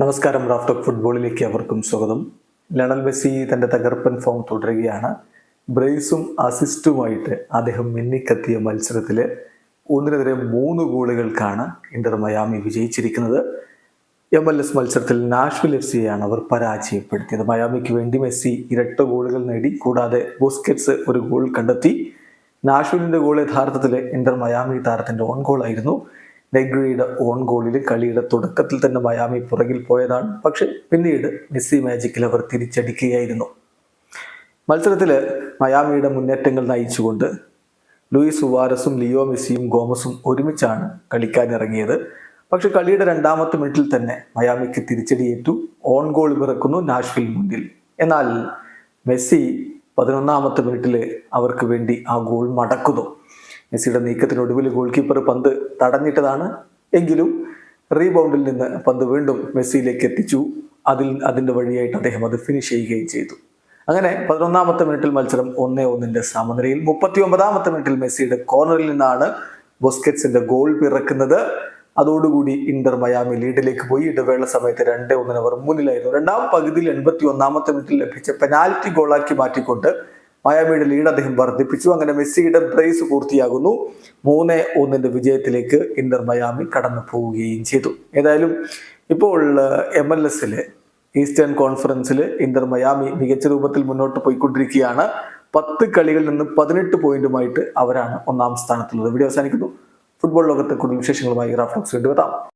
നമസ്കാരം റാഫ്റ്റോക്ക് ഫുട്ബോളിലേക്ക് അവർക്കും സ്വാഗതം. ലണൽ മെസ്സി തന്റെ തകർപ്പൻ ഫോം തുടരുകയാണ്. ബ്രേസും അസിസ്റ്റുമായിട്ട് അദ്ദേഹം മിന്നിക്കത്തിയ മത്സരത്തിൽ ഒന്നിനെതിരെ മൂന്ന് ഗോളുകൾക്കാണ് ഇന്റർ മയാമി വിജയിച്ചിരിക്കുന്നത്. എം എൽ എസ് മത്സരത്തിൽ നാഷ്വിൽ എഫ് സിയെയാണ് അവർ പരാജയപ്പെടുത്തിയത്. മയാമിക്ക് വേണ്ടി മെസ്സി ഇരട്ട ഗോളുകൾ നേടി കൂടാതെ ബോസ്കറ്റ്സ് ഒരു ഗോൾ കണ്ടെത്തി. നാഷ്വിലിന്റെ ഗോൾ യഥാർത്ഥത്തിൽ ഇന്റർ മയാമി താരത്തിന്റെ ഓൺ ഗോളായിരുന്നു നെഗ്രിയുടെ ഓൺ ഗോളിൽ കളിയുടെ തുടക്കത്തിൽ തന്നെ മയാമി പുറകിൽ പോയതാണ്. പക്ഷെ പിന്നീട് മെസ്സി മാജിക്കിൽ അവർ തിരിച്ചടിക്കുകയായിരുന്നു. മത്സരത്തിൽ മയാമിയുടെ മുന്നേറ്റങ്ങൾ നയിച്ചുകൊണ്ട് ലൂയിസ് സുവാരസും ലിയോ മെസ്സിയും ഗോമസും ഒരുമിച്ചാണ് കളിക്കാനിറങ്ങിയത്. പക്ഷെ കളിയുടെ രണ്ടാമത്തെ മിനിറ്റിൽ തന്നെ മയാമിക്ക് തിരിച്ചടിയേറ്റു. ഓൺ ഗോൾ പിറക്കുന്നു നാഷ്വിൽ മുന്നിൽ. എന്നാൽ മെസ്സി പതിനൊന്നാമത്തെ മിനിറ്റിൽ അവർക്ക് വേണ്ടി ആ ഗോൾ മടക്കുന്നു. മെസ്സിയുടെ നീക്കത്തിനൊടുവിൽ ഗോൾ കീപ്പർ പന്ത് തടഞ്ഞിട്ടതാണ്. എങ്കിലും റീബൗണ്ടിൽ നിന്ന് പന്ത് വീണ്ടും മെസ്സിയിലേക്ക് എത്തിച്ചു. അതിൽ അതിന്റെ വഴിയായിട്ട് അദ്ദേഹം അത് ഫിനിഷ് ചെയ്യുകയും ചെയ്തു. അങ്ങനെ പതിനൊന്നാമത്തെ മിനിറ്റിൽ മത്സരം ഒന്നേ ഒന്നിന്റെ സമനിലയിൽ മുപ്പത്തി ഒമ്പതാമത്തെ മിനിറ്റിൽ മെസ്സിയുടെ കോർണറിൽ നിന്നാണ് ബൊസ്കറ്റ്സിന്റെ ഗോൾ പിറക്കുന്നത്. അതോടുകൂടി ഇന്റർ മയാമി ലീഡിലേക്ക് പോയി. ഇടവേള സമയത്ത് രണ്ടേ ഒന്നിന് അവർ മുന്നിലായിരുന്നു. രണ്ടാം പകുതിയിൽ എൺപത്തി ഒന്നാമത്തെ മിനിറ്റിൽ ലഭിച്ച പെനാൽറ്റി ഗോളാക്കി മാറ്റിക്കൊണ്ട് മയാമിയുടെ ലീഡ് അദ്ദേഹം വർദ്ധിപ്പിച്ചു. അങ്ങനെ മെസ്സിയുടെ ബ്രേസ് പൂർത്തിയാകുന്നു. മൂന്ന് ഒന്നിന്റെ വിജയത്തിലേക്ക് ഇന്റർ മയാമി കടന്നു പോവുകയും ചെയ്തു. ഏതായാലും ഇപ്പോൾ എം എൽ എസിൽ ഈസ്റ്റേൺ കോൺഫറൻസിൽ ഇന്റർ മയാമി മികച്ച രൂപത്തിൽ മുന്നോട്ട് പോയിക്കൊണ്ടിരിക്കുകയാണ്. പത്ത് കളികളിൽ നിന്ന് പതിനെട്ട് പോയിന്റുമായിട്ട് അവരാണ് ഒന്നാം സ്ഥാനത്തുള്ളത്. വീഡിയോ അവസാനിക്കുന്നു. ഫുട്ബോൾ ലോകത്തെ കൂടുതൽ വിശേഷങ്ങളുമായി റാഫ്ലോക്സ് വീണ്ടും എത്താം.